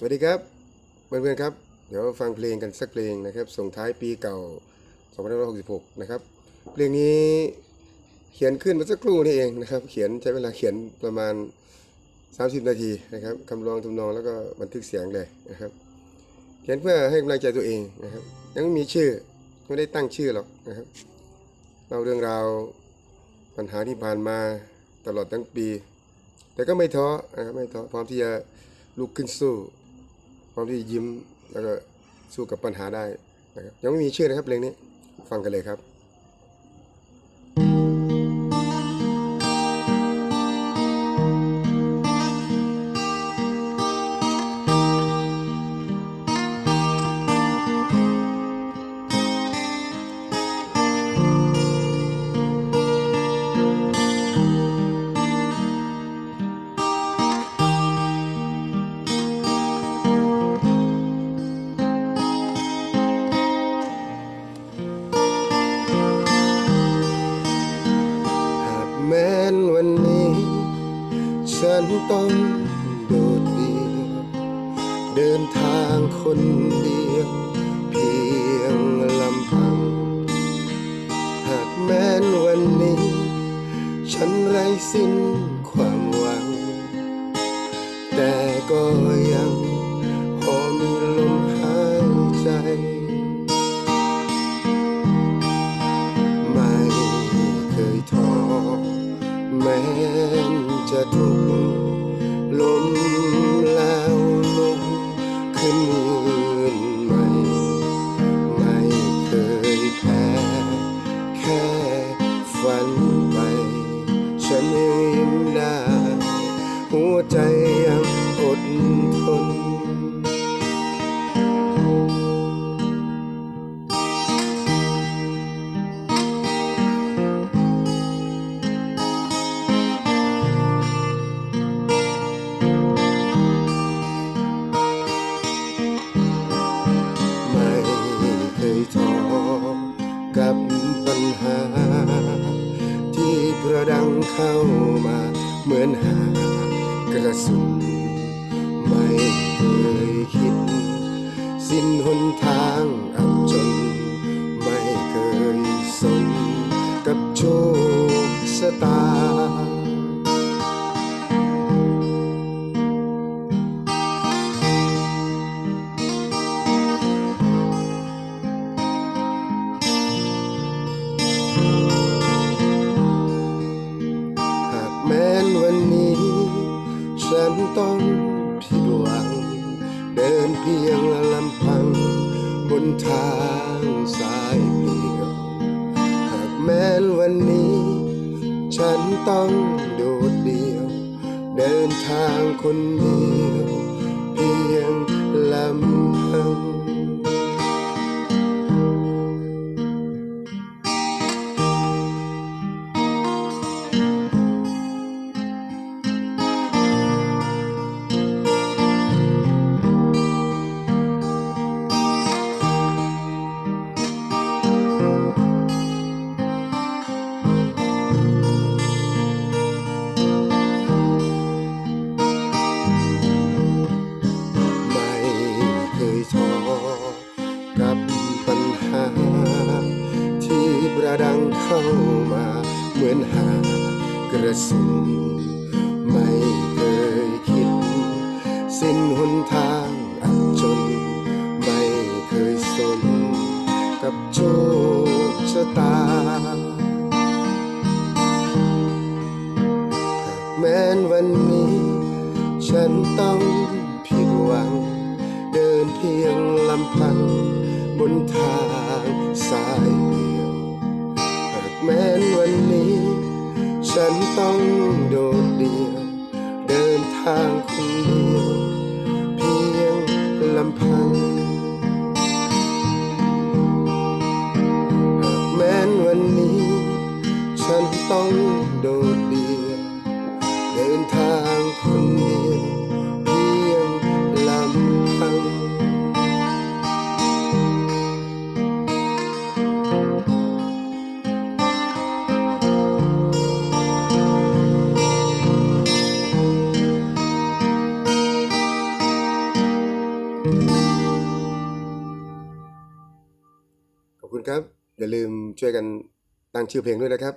สวัสดีครับเพื่อนๆครับ เดี๋ยวฟังเพลงกันสักเพลงนะครับ ส่งท้ายปีเก่า 2566 นะครับ เพลงนี้เขียนขึ้นมื่อสักครู่นี่เองนะครับ เขียนใช้เวลาเขียนประมาณ 30 นาทีนะครับคำร้องทำนองแล้วก็บันทึกเสียงเลยนะครับ เขียนเพื่อให้กำลังใจตัวเองนะครับ ยังไม่มีชื่อไม่ได้ตั้งชื่อหรอกนะครับเล่าเรื่องราวปัญหาที่ผ่านมาตลอดทั้งปี แต่ก็ไม่ท้อนะครับไม่ท้อพร้อมที่จะลุกขึ้นสู้ พร้อมที่ยิ้มแล้วก็สู้กับปัญหาได้นะครับยังไม่มีชื่อนะครับเพลงนี้ฟังกันเลยครับ ต้องโดดเดี่ยวเดินทางคนเดียวเพียงลำพัง หากแม้นวันนี้ ฉันไร้สิ้นความหวัง แต่ก็ยังพอมีลมหายใจ ไม่เคยท้อแม้ จะทุกล้มแล้วลุกขึ้นยืนใหม่ ไม่เคยแพ้ แค่ฝันไป ฉันยังยิ้มได้ หัวใจ เข้ามาเหมือนหากระสุน ไม่เคยคิด สิ้นหนทางอับจน ไม่เคยสนกับโชคชะตา แม้นวันนี้ ฉันต้องผิดหวัง เดินเพียงลำพัง บนทางสายเปลี่ยว หากแม้นวันนี้ ฉันต้องโดดเดี่ยว เดินทางคนเดียว ดังเข้ามา เหมือนหากระสุนไม่เคยคิด สิ้นหนทางอับจน ไม่เคยสน กับโชคชะตา แม้นวันนี้ ฉันต้องผิดหวัง เดินเพียงลำพังบนทางสายเดียว แม้นวันนี้ ฉันต้องโดดเดี่ยว เดินทางคนเดียว คุณครับ อย่าลืมช่วยกันตั้งชื่อเพลงด้วยนะครับ